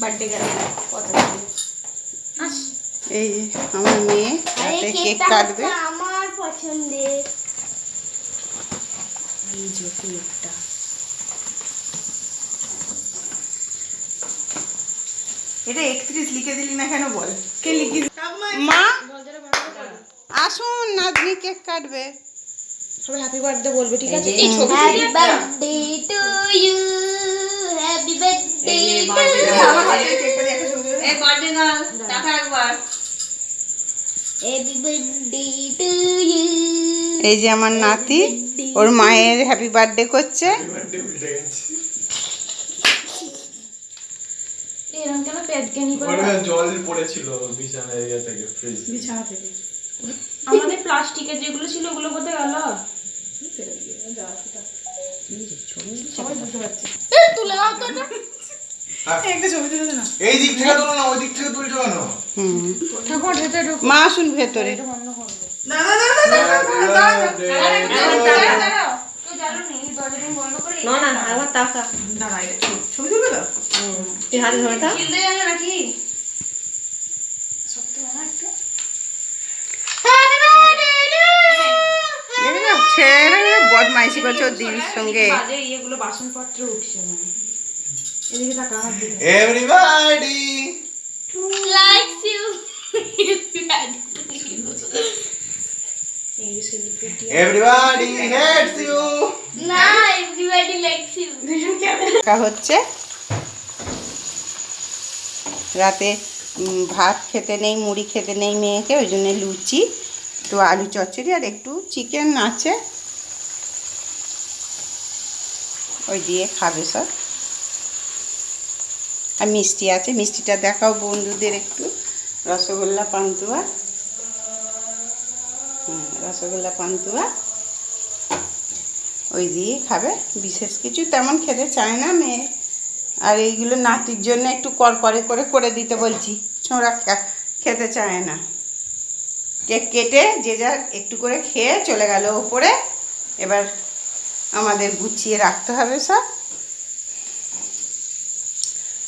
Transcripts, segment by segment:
Birthday গেল। কথা এই আমার মেয়ে হাতে কেক কাটবে। আমার পছন্দের। এই যে কেকটা। এটা একত্রিশ লিখে দিলি না কেন বল? কে লিখি মা আসুন নাতনি কেক কাটবে। সবাই হ্যাপি বার্থডে বলবে ঠিক আছে? Happy birthday to you happy birthday to you এই যে আমার নাতি ওর মায়ের হ্যাপি বার্থডে করছে। এরকম কেন প্যাদকেনি করে ওখানে জল পড়েছিল বিছানার এরিয়া থেকে ফ্রিজ বিছানা থেকে। আমাদের প্লাস্টিকের যেগুলো ছিল ওগুলো কোথায় গেল? তুলে দাও তো এই দিক থেকে তোলো না ওই দিক থেকে তুলছো কেন মা আসুন ভেতরে বদমাইশি করছে ওর দিদির সঙ্গে ইয়েগুলো বাসনপত্র উঠছে মানে everybody Likes you. Everybody hates you না everybody likes you. দেখা হচ্ছে। রাতে ভাত খেতে নেই মুড়ি খেতে নেই মেয়েকে ওই জন্য লুচি একটু আলু চচ্চড়ি আর একটু চিকেন আছে। ওই দিয়ে খাবে সব। আর মিষ্টি আছে। মিষ্টিটা দেখাও বন্ধুদের একটু। রসগোল্লা, পান্তুয়া। রসগোল্লা, পান্তুয়া। ওই দিয়ে খাবে। বিশেষ কিছু তেমন খেতে চায় না মেয়ে। আর এইগুলো নাতির জন্য একটু করকরে করে করে দিতে বলছি। ছোঁড়া খেতে চায় না। কেক কেটে যে যার একটু করে খেয়ে চলে গেল ওপরে। এবার আমাদের গুছিয়ে রাখতে হবে সব।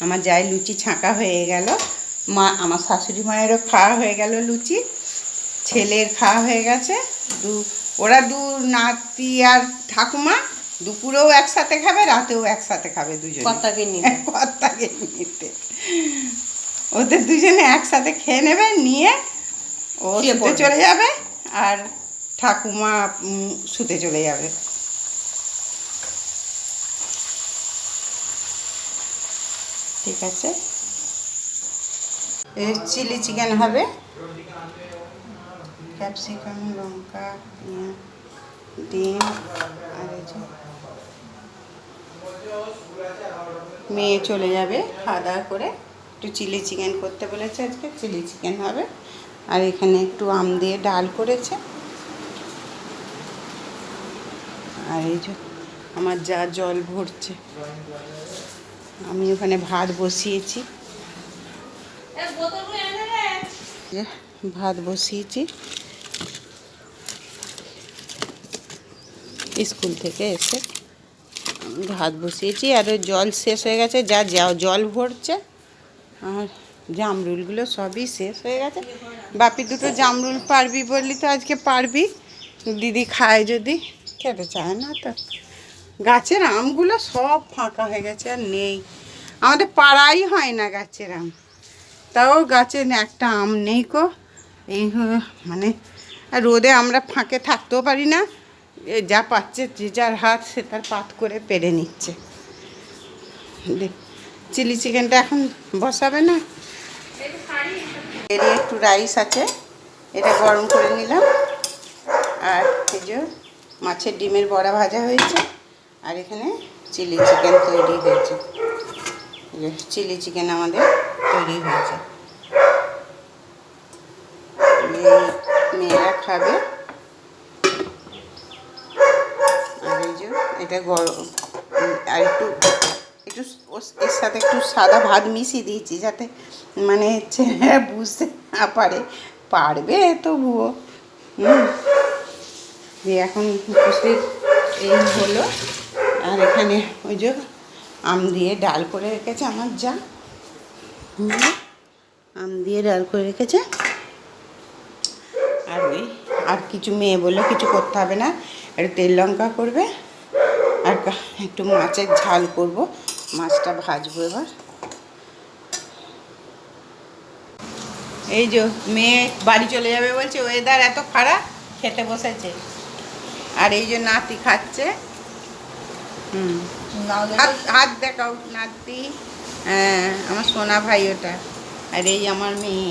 আমার যাই লুচি ছাঁকা হয়ে গেল। মা আমার শাশুড়ি মায়েরও খাওয়া হয়ে গেল লুচি। ছেলের খাওয়া হয়ে গেছে। দু ওরা দু নাতি আর ঠাকুমা দুপুরেও একসাথে খাবে রাতেও একসাথে খাবে দুজন। কর্তাকে নিয়ে কর্তাকে নিতে। ওদের দুজনে একসাথে খেয়ে নেবে নিয়ে ও শুতে চলে যাবে আর ঠাকুমা শুতে চলে যাবে। ঠিক আছে? চিলি চিকেন হবে। ক্যাপসিকাম, লঙ্কা ডিম, আর এই যে মেয়ে চলে যাবে খাওয়া দাওয়া করে। একটু চিলি চিকেন করতে বলেছে আজকে, চিলি চিকেন হবে। আর এখানে একটু আম দিয়ে ডাল করেছে। আর এই যে আমার যা জল ভরছে। আমি ওখানে ভাত বসিয়েছি। ভাত বসিয়েছি। স্কুল থেকে এসে ভাত বসিয়েছি। আর জল শেষ হয়ে গেছে, যা যা জল ভরছে, আর জামরুলগুলো সবই শেষ হয়ে গেছে। বাপি দুটো জামরুল পারবি বললি তো আজকে পারবি। দিদি খায় যদি, খেতে চায় না তো। গাছের আমগুলো সব ফাঁকা হয়ে গেছে, আর নেই। আমাদের পাড়াই হয় না গাছের আম। তাও গাছে একটা আম নেই কো এই মানে রোদে আমরা ফাঁকে থাকতেও পারি না। যা পাচ্ছে, যে যার হাত, সে তার পাত করে পেরে নিচ্ছে। চিলি চিকেনটা এখন বসাবে না? এর একটু রাইস আছে, এটা গরম করে নিলাম। আর এই যে মাছের ডিমের বড়া ভাজা হয়েছে। আর এখানে চিলি চিকেন তৈরি হয়েছে। চিলি চিকেন আমাদের তৈরি হয়েছে। মেয়ে- মেয়েরা খাবে। আর এই যে এটা গরম, আর একটু একটু এর সাথে একটু সাদা ভাত মিশিয়ে দিয়েছি যাতে মানে হচ্ছে বুঝতে না পারে। পারবে তবুও। হুম। দিয়ে এখন উপস্থিত এই হলো আর এখানে ওই যে আম দিয়ে ডাল করে রেখেছে আমার যা। আম দিয়ে ডাল করে রেখেছে। আর ওই, আর কিছু মেয়ে বলল কিছু করতে হবে না, একটু তেল লঙ্কা করবে, আর একটু মাছের ঝাল করব, মাছটা ভাজবো এবার। এই যে মেয়ে বাড়ি চলে যাবে বলছে ওয়েদার এত খারাপ, খেতে বসেছে। আর এই যে নাতি খাচ্ছে হাত হাত দেখাও নাতি হ্যাঁ আমার সোনা ভাই ওটা। আর এই আমার মেয়ে।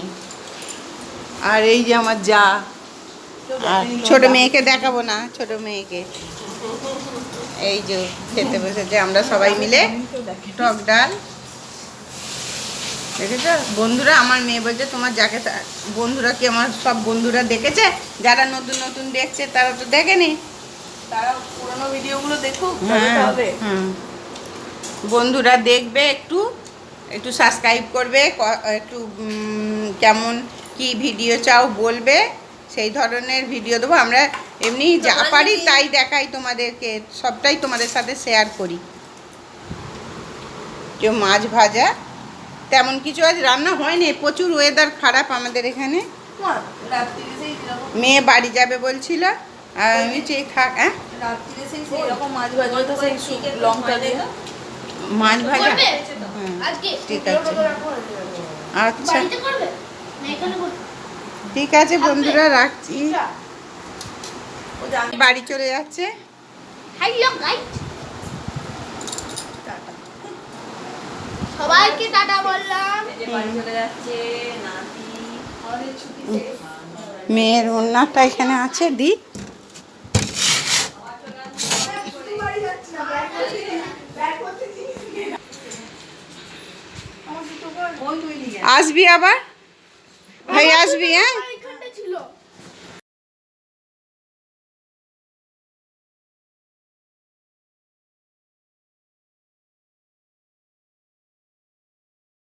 আর এই যে আমার যা। আর ছোট মেয়েকে দেখাবো না ছোট মেয়েকে। এই যে খেতে বসেছে আমরা সবাই মিলে টক ডাল। দেখেছ? বন্ধুরা আমার মেয়ে বলছে তোমার যাকে বন্ধুরা কি আমার সব বন্ধুরা দেখেছে? যারা নতুন নতুন দেখছে তারা তো দেখেনি। তারা পুরোনো ভিডিওগুলো দেখুক হ্যাঁ হবে। হুম। বন্ধুরা দেখবে একটু একটু সাবস্ক্রাইব করবে একটু কেমন কি ভিডিও চাও বলবে সেই ধরনের ভিডিও দেবো। আমরা এমনি যা পারি তাই দেখাই তোমাদেরকে সবটাই তোমাদের সাথে শেয়ার করি। কেউ মাছ ভাজা তেমন কিছু আজ রান্না হয়নি প্রচুর ওয়েদার খারাপ আমাদের এখানে। মেয়ে বাড়ি যাবে বলছিল। আর আমি চেয়ে থাক হ্যাঁ? মাছ ভাজা আজকে? ঠিক আছে। আচ্ছা। বাড়িতে করবে? না এখানে করবে। ঠিক আছে বন্ধুরা রাখছি। বাড়ি চলে যাচ্ছে। সবাইকে টাটা বললাম। যে মেয়ের ওড়নাটা এখানে আছে দি। আসবি আবার ভাই আসবি হ্যাঁ